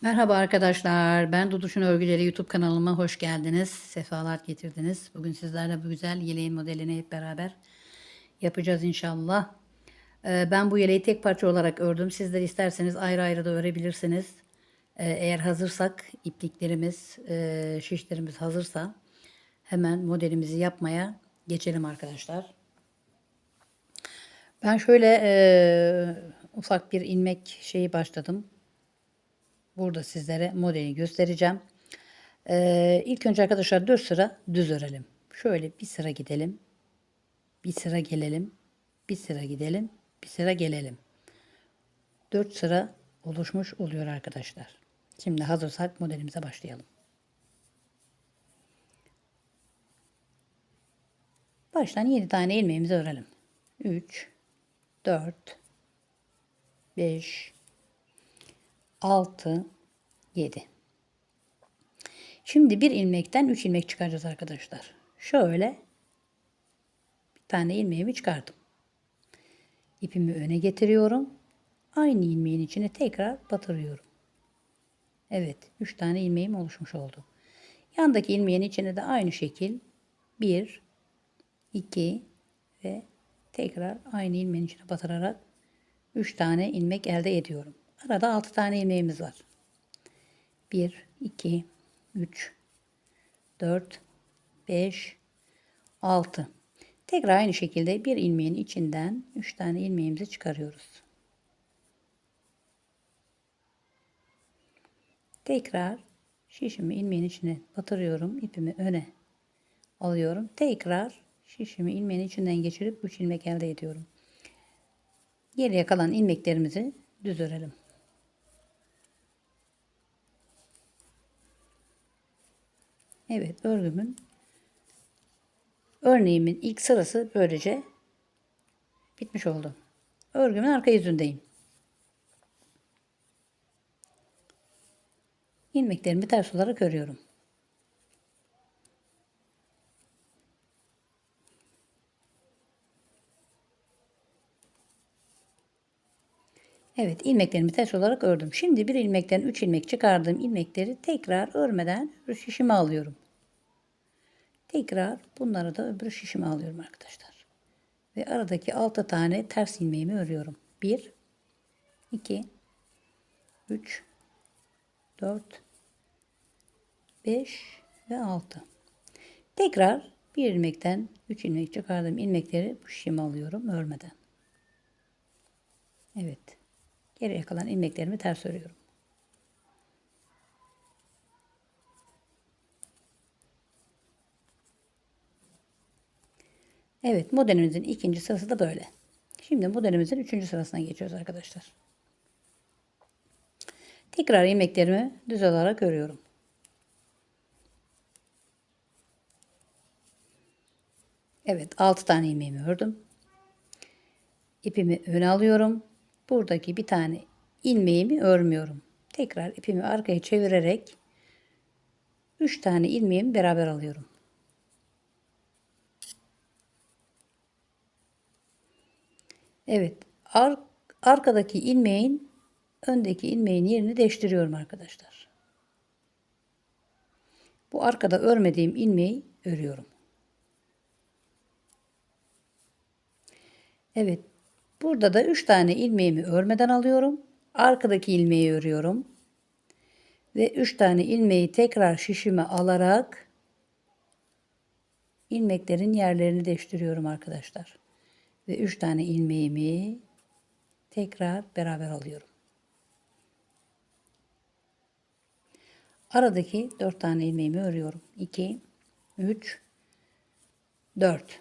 Merhaba arkadaşlar. Ben Duduş'un Örgüleri YouTube kanalıma hoş geldiniz. Sefalar getirdiniz. Bugün sizlerle bu güzel yeleğin modelini hep beraber yapacağız inşallah. Ee, Ben bu yeleği tek parça olarak ördüm. Sizler isterseniz ayrı ayrı da örebilirsiniz. Ee, Eğer hazırsak ipliklerimiz, e, şişlerimiz hazırsa hemen modelimizi yapmaya geçelim arkadaşlar. Ben şöyle e, ufak bir ilmek şeyi başladım. Burada sizlere modeli göstereceğim. Ee, ilk önce arkadaşlar 4 sıra düz örelim. Şöyle bir sıra gidelim. Bir sıra gelelim. Bir sıra gidelim. Bir sıra gelelim. 4 sıra oluşmuş oluyor arkadaşlar. Şimdi hazırsak modelimize başlayalım. Baştan 7 tane ilmeğimizi örelim. 3 4 5 6 7 Şimdi bir ilmekten 3 ilmek çıkaracağız arkadaşlar. Şöyle bir tane ilmeğimi çıkardım. İpimi öne getiriyorum. Aynı ilmeğin içine tekrar batırıyorum. Evet, 3 tane ilmeğim oluşmuş oldu. Yandaki ilmeğin içine de aynı şekil 1 2 ve tekrar aynı ilmeğin içine batırarak 3 tane ilmek elde ediyorum. Arada 6 tane ilmeğimiz var. 1, 2, 3, 4, 5, 6. Tekrar aynı şekilde bir ilmeğin içinden 3 tane ilmeğimizi çıkarıyoruz. Tekrar şişimi ilmeğin içine batırıyorum. ipimi öne alıyorum. Tekrar şişimi ilmeğin içinden geçirip 3 ilmek elde ediyorum. Geriye kalan ilmeklerimizi düz örelim. Evet örgümün örneğimin ilk sırası böylece bitmiş oldu. Örgümün arka yüzündeyim. İlmeklerimi ters olarak örüyorum. Evet ilmeklerimi ters olarak ördüm. Şimdi bir ilmekten 3 ilmek çıkardığım ilmekleri tekrar örmeden şişime alıyorum. Tekrar bunları da öbür şişime alıyorum arkadaşlar. Ve aradaki 6 tane ters ilmeğimi örüyorum. 1 2 3 4 5 ve 6. Tekrar bir ilmekten 3 ilmek çıkardığım ilmekleri bu şişime alıyorum örmeden. Evet. Geriye kalan ilmeklerimi ters örüyorum. Evet modelimizin ikinci sırası da böyle. Şimdi modelimizin üçüncü sırasına geçiyoruz arkadaşlar. Tekrar ilmeklerimi düz olarak örüyorum. Evet 6 tane ilmeğimi ördüm. İpimi öne alıyorum. Buradaki bir tane ilmeğimi örmüyorum. Tekrar ipimi arkaya çevirerek 3 tane ilmeğimi beraber alıyorum. Evet. Ar arkadaki ilmeğin öndeki ilmeğin yerini değiştiriyorum arkadaşlar. Bu arkada örmediğim ilmeği örüyorum. Evet. Burada da 3 tane ilmeğimi örmeden alıyorum. Arkadaki ilmeği örüyorum. Ve 3 tane ilmeği tekrar şişime alarak ilmeklerin yerlerini değiştiriyorum arkadaşlar. Ve 3 tane ilmeğimi tekrar beraber alıyorum. Aradaki 4 tane ilmeğimi örüyorum. 2 3 4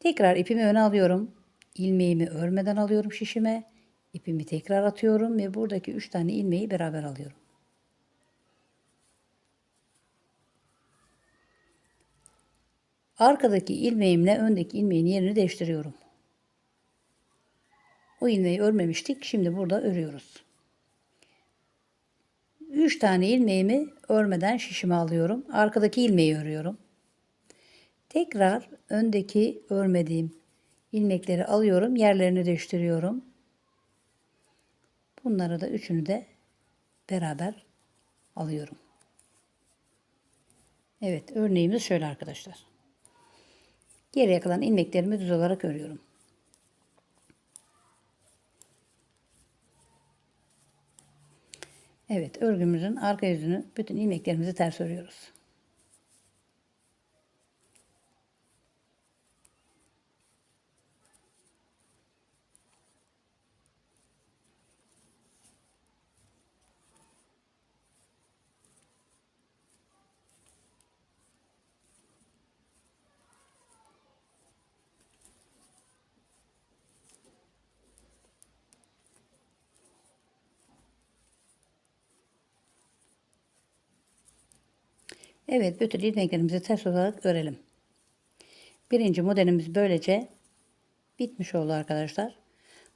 Tekrar ipimi öne alıyorum. İlmeğimi örmeden alıyorum şişime. İpimi tekrar atıyorum ve buradaki 3 tane ilmeği beraber alıyorum. Arkadaki ilmeğimle öndeki ilmeğin yerini değiştiriyorum. O ilmeği örmemiştik. Şimdi burada örüyoruz. 3 tane ilmeğimi örmeden şişime alıyorum. Arkadaki ilmeği örüyorum. Tekrar öndeki örmediğim ilmekleri alıyorum. Yerlerini değiştiriyorum. Bunları da üçünü de beraber alıyorum. Evet örneğimiz şöyle arkadaşlar. Geriye kalan ilmeklerimi düz olarak örüyorum. Evet örgümüzün arka yüzünü bütün ilmeklerimizi ters örüyoruz. Evet bütün ilmeklerimizi ters olarak örelim. Birinci modelimiz böylece bitmiş oldu arkadaşlar.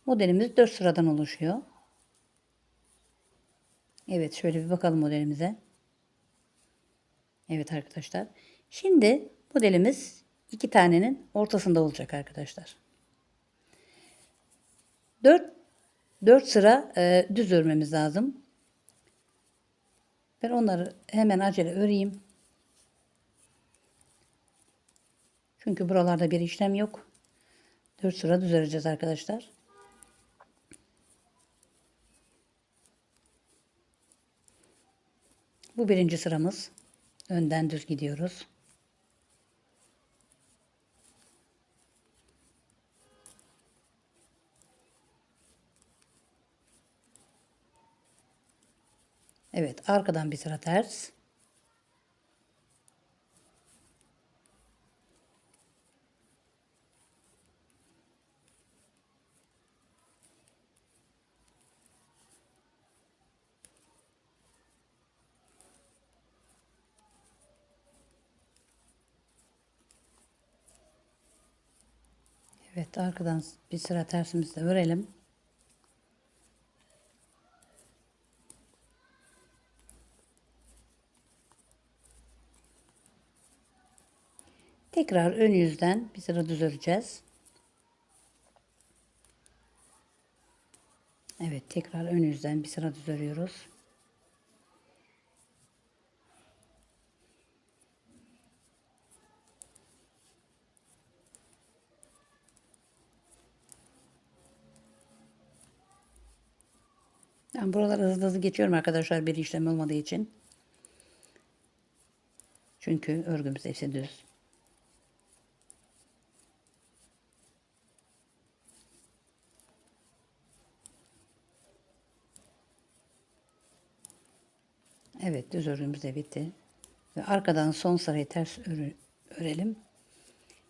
Modelimiz 4 sıradan oluşuyor. Evet şöyle bir bakalım modelimize. Evet arkadaşlar. Şimdi modelimiz iki tanenin ortasında olacak arkadaşlar. 4 4 sıra e, düz örmemiz lazım. Ben onları hemen acele öreyim. Çünkü buralarda bir işlem yok. 4 sıra düz öreceğiz arkadaşlar. Bu birinci sıramız. Önden düz gidiyoruz. Evet arkadan bir sıra ters. Evet arkadan bir sıra tersimizle örelim. Tekrar ön yüzden bir sıra düz öreceğiz. Evet tekrar ön yüzden bir sıra düz örüyoruz. Ben buraları hızlı hızlı geçiyorum arkadaşlar bir işlem olmadığı için. Çünkü örgümüz hepsi düz. Evet düz örgümüz de bitti. Ve arkadan son sırayı ters örelim.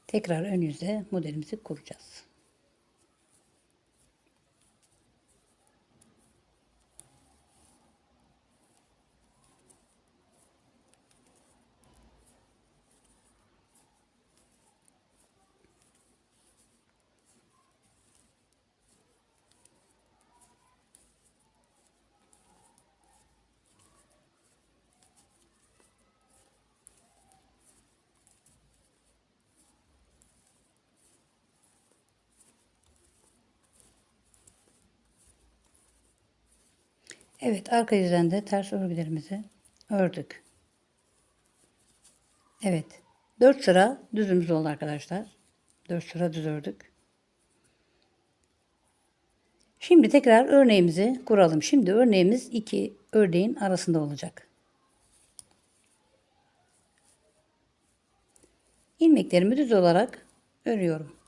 Tekrar ön yüzde modelimizi kuracağız. Evet arka yüzden de ters örgülerimizi ördük. Evet 4 sıra düzümüz oldu arkadaşlar. 4 sıra düz ördük. Şimdi tekrar örneğimizi kuralım. Şimdi örneğimiz iki örneğin arasında olacak. İlmeklerimi düz olarak örüyorum.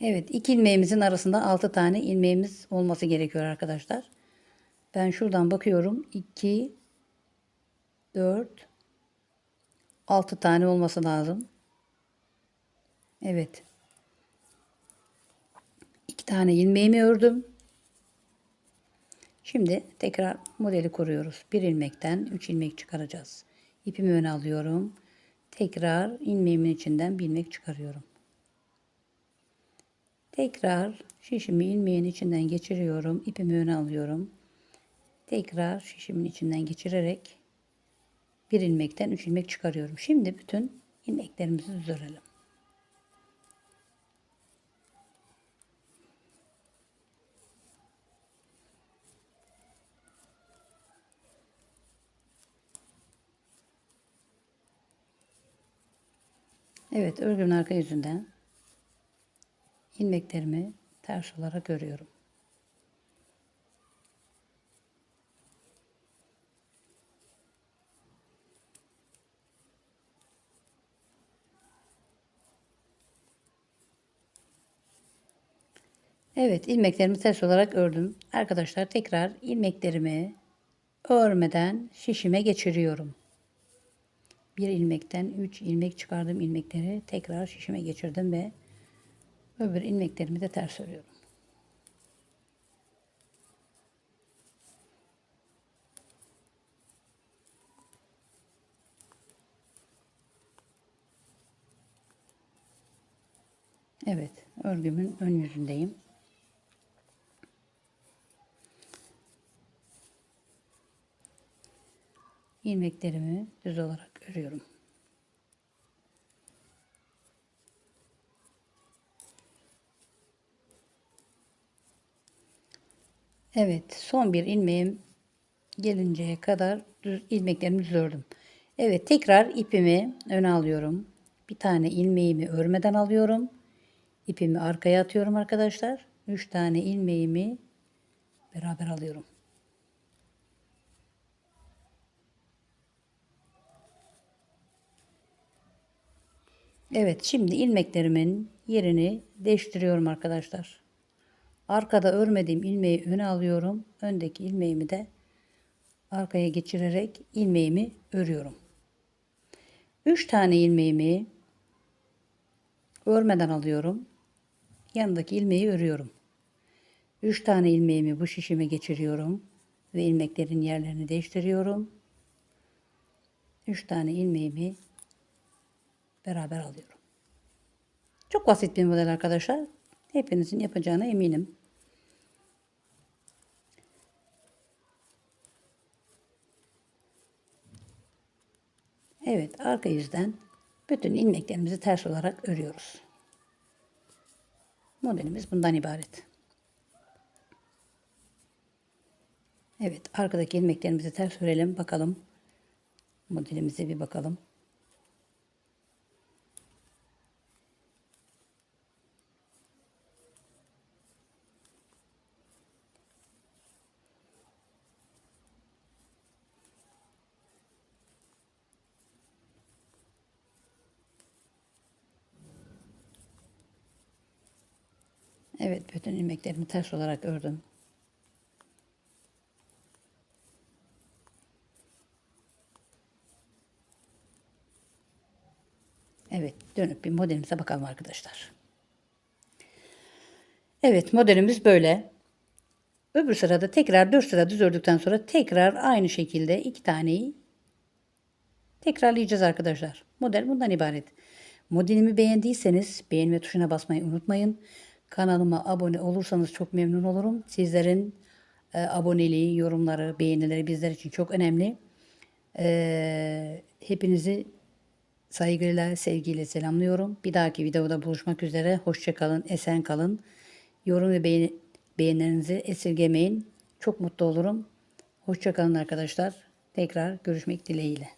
Evet iki ilmeğimizin arasında 6 tane ilmeğimiz olması gerekiyor arkadaşlar. Ben şuradan bakıyorum. 2 4 6 tane olması lazım. Evet. 2 tane ilmeğimi ördüm. Şimdi tekrar modeli kuruyoruz. Bir ilmekten 3 ilmek çıkaracağız. İpimi öne alıyorum. Tekrar ilmeğimin içinden bir ilmek çıkarıyorum. Tekrar şişimi ilmeğin içinden geçiriyorum. İpimi öne alıyorum. Tekrar şişimin içinden geçirerek bir ilmekten üç ilmek çıkarıyorum. Şimdi bütün ilmeklerimizi düz. Evet örgümün arka yüzünden ilmeklerimi ters olarak örüyorum. Evet ilmeklerimi ters olarak ördüm. Arkadaşlar tekrar ilmeklerimi örmeden şişime geçiriyorum. Bir ilmekten 3 ilmek çıkardım ilmekleri tekrar şişime geçirdim ve öbür ilmeklerimi de ters örüyorum. Evet, örgümün ön yüzündeyim. ilmeklerimi düz olarak örüyorum. Evet, son bir ilmeğim gelinceye kadar düz ilmeklerimi düz ördüm. Evet, tekrar ipimi öne alıyorum. Bir tane ilmeğimi örmeden alıyorum. İpimi arkaya atıyorum arkadaşlar. 3 tane ilmeğimi beraber alıyorum. Evet şimdi ilmeklerimin yerini değiştiriyorum arkadaşlar. Arkada örmediğim ilmeği öne alıyorum. Öndeki ilmeğimi de arkaya geçirerek ilmeğimi örüyorum. 3 tane ilmeğimi örmeden alıyorum. Yanındaki ilmeği örüyorum. 3 tane ilmeğimi bu şişime geçiriyorum ve ilmeklerin yerlerini değiştiriyorum. 3 tane ilmeğimi beraber alıyorum. Çok basit bir model arkadaşlar. Hepinizin yapacağına eminim. Evet arka yüzden bütün ilmeklerimizi ters olarak örüyoruz. Modelimiz bundan ibaret. Evet arkadaki ilmeklerimizi ters örelim bakalım. Modelimize bir bakalım. Evet bütün ilmeklerimi ters olarak ördüm. Evet dönüp bir modelimize bakalım arkadaşlar. Evet modelimiz böyle. Öbür sırada tekrar 4 sıra düz ördükten sonra tekrar aynı şekilde iki taneyi tekrarlayacağız arkadaşlar. Model bundan ibaret. Modelimi beğendiyseniz beğenme tuşuna basmayı unutmayın. Kanalıma abone olursanız çok memnun olurum. Sizlerin e, aboneliği, yorumları, beğenileri bizler için çok önemli. E, hepinizi saygıyla, sevgiyle selamlıyorum. Bir dahaki videoda buluşmak üzere. Hoşçakalın, esen kalın. Yorum ve beğeni, beğenilerinizi esirgemeyin. Çok mutlu olurum. Hoşçakalın arkadaşlar. Tekrar görüşmek dileğiyle.